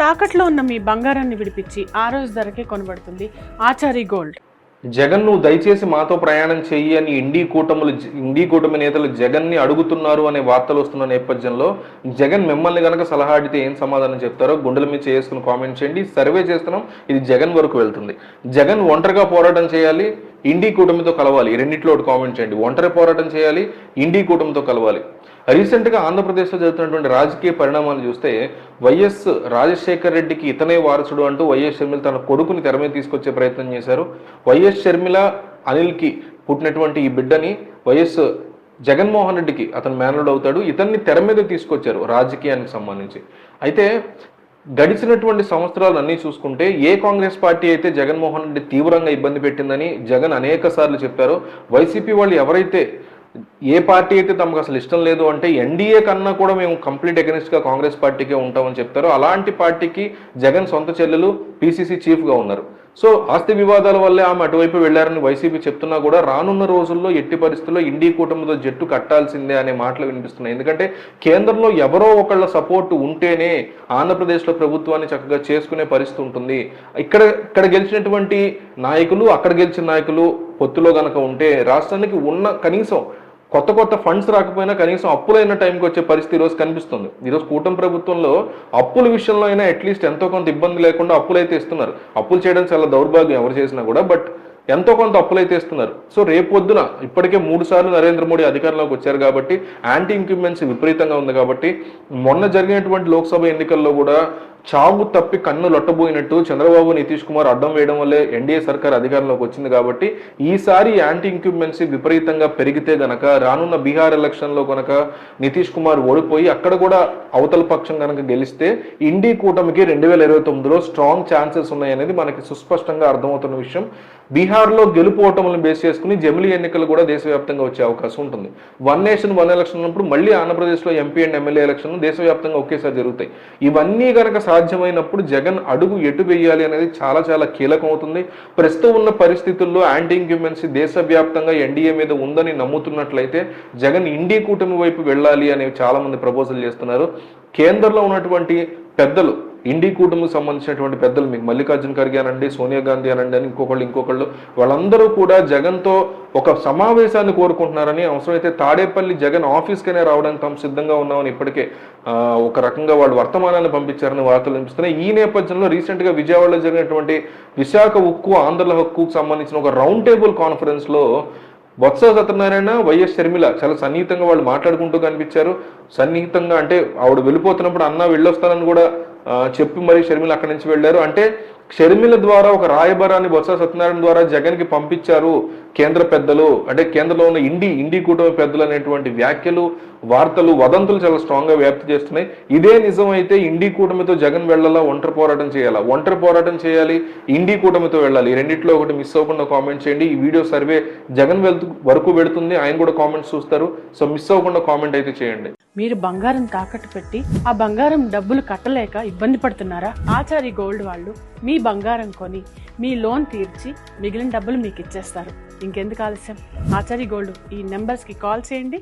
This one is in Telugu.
తాకట్లో ఉన్న మీ బంగారాన్ని విడిపించి ఆ రోజు ధరకే కొనబడుతుంది ఆచారి గోల్డ్. జగన్ నువ్వు దయచేసి మాతో ప్రయాణం చెయ్యి అని ఇండి కూటములు ఇండి కూటమి నేతలు జగన్ని అడుగుతున్నారు అనే వార్తలు వస్తున్న నేపథ్యంలో జగన్ మిమ్మల్ని కనుక సలహా అడిగితే ఏం సమాధానం చెప్తారో గుండెల మీద చేసుకుని కామెంట్ చేయండి. సర్వే చేస్తున్నాం ఇది జగన్ వరకు వెళ్తుంది. జగన్ ఒంటరిగా పోరాటం చేయాలి. ఇండి కూటమితో కలవాలి. రెండింటిలో ఒకటి కామెంట్ చేయండి. ఒంటరి పోరాటం చేయాలి ఇండి కూటమితో కలవాలి. రీసెంట్గా ఆంధ్రప్రదేశ్లో జరుగుతున్నటువంటి రాజకీయ పరిణామాలు చూస్తే వైఎస్ రాజశేఖర్ రెడ్డికి ఇతనే వారసుడు అంటూ వైఎస్ షర్మిల తన కొడుకుని తెర మీద తీసుకొచ్చే ప్రయత్నం చేశారు. వైఎస్ షర్మిల అనిల్కి పుట్టినటువంటి ఈ బిడ్డని వైఎస్ జగన్మోహన్ రెడ్డికి అతను మేనరుడు అవుతాడు. ఇతన్ని తెర మీద తీసుకొచ్చారు రాజకీయానికి సంబంధించి. అయితే గడిచినటువంటి సంవత్సరాలు అన్నీ చూసుకుంటే ఏ కాంగ్రెస్ పార్టీ అయితే జగన్మోహన్ రెడ్డి తీవ్రంగా ఇబ్బంది పెట్టిందని జగన్ అనేక సార్లు చెప్పారో. వైసీపీ వాళ్ళు ఎవరైతే ఏ పార్టీ అయితే తమకు అసలు ఇష్టం లేదు అంటే ఎన్డీఏ కన్నా కూడా మేము కంప్లీట్ అగెనిస్ట్గా కాంగ్రెస్ పార్టీకే ఉంటామని చెప్తారు. అలాంటి పార్టీకి జగన్ సొంత చెల్లెలు పిసిసి చీఫ్గా ఉన్నారు. సో ఆస్తి వివాదాల వల్లే ఆమె అటువైపు వెళ్ళారని వైసీపీ చెప్తున్నా కూడా రానున్న రోజుల్లో ఎట్టి పరిస్థితుల్లో ఇండి కూటమితో జట్టు కట్టాల్సిందే అనే మాటలు వినిపిస్తున్నాయి. ఎందుకంటే కేంద్రంలో ఎవరో ఒకళ్ళ సపోర్ట్ ఉంటేనే ఆంధ్రప్రదేశ్లో ప్రభుత్వాన్ని చక్కగా చేసుకునే పరిస్థితి ఉంటుంది. ఇక్కడ ఇక్కడ గెలిచినటువంటి నాయకులు అక్కడ గెలిచిన నాయకులు పొత్తులో గనక ఉంటే రాష్ట్రానికి ఉన్న కనీసం కొత్త కొత్త ఫండ్స్ రాకపోయినా కనీసం అప్పులైన టైంకి వచ్చే పరిస్థితి ఈరోజు కనిపిస్తుంది. ఈరోజు కూటమి ప్రభుత్వంలో అప్పుల విషయంలో అయినా అట్లీస్ట్ ఎంతో కొంత ఇబ్బంది లేకుండా అప్పులు అయితే ఇస్తున్నారు. అప్పులు చేయడం చాలా దౌర్భాగ్యం ఎవరు చేసినా కూడా బట్ ఎంతో కొంత అప్పులు అయితే ఇస్తున్నారు. సో రేపు పొద్దున ఇప్పటికే మూడు సార్లు నరేంద్ర మోడీ అధికారంలోకి వచ్చారు కాబట్టి యాంటీ ఇంక్రిమెంట్స్ విపరీతంగా ఉంది కాబట్టి మొన్న జరిగినటువంటి లోక్సభ ఎన్నికల్లో కూడా చావు తప్పి కన్ను లొట్టబోయినట్టు చంద్రబాబు నితీష్ కుమార్ అడ్డం వేయడం వల్లే ఎన్డీఏ సర్కార్ అధికారంలోకి వచ్చింది కాబట్టి ఈసారి యాంటీ ఇంక్రిమెంట్స్ విపరీతంగా పెరిగితే గనక రానున్న బీహార్ ఎలక్షన్లో గనక నితీష్ కుమార్ ఓడిపోయి అక్కడ కూడా అవతల పక్షం గనక గెలిస్తే ఇండి కూటమికి రెండు వేల ఇరవై తొమ్మిదిలో స్ట్రాంగ్ ఛాన్సెస్ ఉన్నాయనేది మనకి సుస్పష్టంగా అర్థమవుతున్న విషయం. బీహార్లో గెలుపు ఓటములను బేస్ చేసుకుని జమిలీ ఎన్నికలు కూడా దేశవ్యాప్తంగా వచ్చే అవకాశం ఉంటుంది. వన్ నేషన్ వన్ ఎలక్షన్ ఉన్నప్పుడు మళ్ళీ ఆంధ్రప్రదేశ్లో ఎంపీ అండ్ ఎమ్మెల్యే ఎలక్షన్ దేశవ్యాప్తంగా ఒకేసారి జరుగుతాయి. ఇవన్నీ కనుక సాధ్యమైనప్పుడు జగన్ అడుగు ఎటు వేయాలి అనేది చాలా చాలా కీలకం అవుతుంది ప్రస్తుతం ఉన్న పరిస్థితుల్లో యాంటీ ఇంక్యుమెన్సీ దేశవ్యాప్తంగా ఎన్డీఏ మీద ఉందని నమ్ముతున్నట్లయితే జగన్ ఇండియా కూటమి వైపు వెళ్ళాలి అనేవి చాలామంది ప్రపోజల్ చేస్తున్నారు. కేంద్రంలో ఉన్నటువంటి పెద్దలు ఇండి కూటమికి సంబంధించినటువంటి పెద్దలు మీకు మల్లికార్జున ఖర్గే అనండి సోనియా గాంధీ అనండి అని ఇంకొకళ్ళు ఇంకొకళ్ళు వాళ్ళందరూ కూడా జగన్తో ఒక సమావేశాన్ని కోరుకుంటున్నారని అవసరమైతే తాడేపల్లి జగన్ ఆఫీస్కైనా రావడానికి తాము సిద్ధంగా ఉన్నామని ఇప్పటికే ఒక రకంగా వాళ్ళు వర్తమానాన్ని పంపించారని వార్తలు వినిపిస్తున్నాయి. ఈ నేపథ్యంలో రీసెంట్గా విజయవాడలో జరిగినటువంటి విశాఖ ఉక్కు ఆంధ్రుల హక్కుకు సంబంధించిన ఒక రౌండ్ టేబుల్ కాన్ఫరెన్స్లో బొత్స సత్యనారాయణ వైఎస్ షర్మిల చాలా సన్నిహితంగా వాళ్ళు మాట్లాడుకుంటూ కనిపించారు. సన్నిహితంగా అంటే ఆవిడ వెళ్ళిపోతున్నప్పుడు అన్న వెళ్ళొస్తానని కూడా చెప్పి మరి షర్మిల అక్కడి నుంచి వెళ్ళారు. అంటే షర్మిల ద్వారా ఒక రాయబారాన్ని బొత్స సత్యనారాయణ ద్వారా జగన్కి పంపించారు కేంద్ర పెద్దలు. అంటే కేంద్రంలో ఉన్న ఇండి ఇండి కూటమి పెద్దలు అనేటువంటి వ్యాఖ్యలు వార్తలు వదంతులు చాలా స్ట్రాంగ్గా వ్యాప్తి చేస్తున్నాయి. ఇదే నిజమైతే ఇండి కూటమితో జగన్ వెళ్ళాలా ఒంటరి పోరాటం చేయాలా? ఒంటరి పోరాటం చేయాలి ఇండి కూటమితో వెళ్ళాలి. ఈ రెండిట్లో ఒకటి మిస్ అవ్వకుండా కామెంట్ చేయండి. ఈ వీడియో సర్వే జగన్ వెళ్తూ వరకు పెడుతుంది ఆయన కూడా కామెంట్స్ చూస్తారు. సో మిస్ అవ్వకుండా కామెంట్ అయితే చేయండి. మీరు బంగారం తాకట్టు పెట్టి ఆ బంగారం డబ్బులు కట్టలేక ఇబ్బంది పడుతున్నారా? ఆచారి గోల్డ్ వాళ్ళు మీ బంగారం కొని మీ లోన్ తీర్చి మిగిలిన డబ్బులు మీకు ఇచ్చేస్తారు ఇంకెందుకు ఆలస్యం? ఆచారి గోల్డ్ ఈ నెంబర్స్కి కాల్ చేయండి.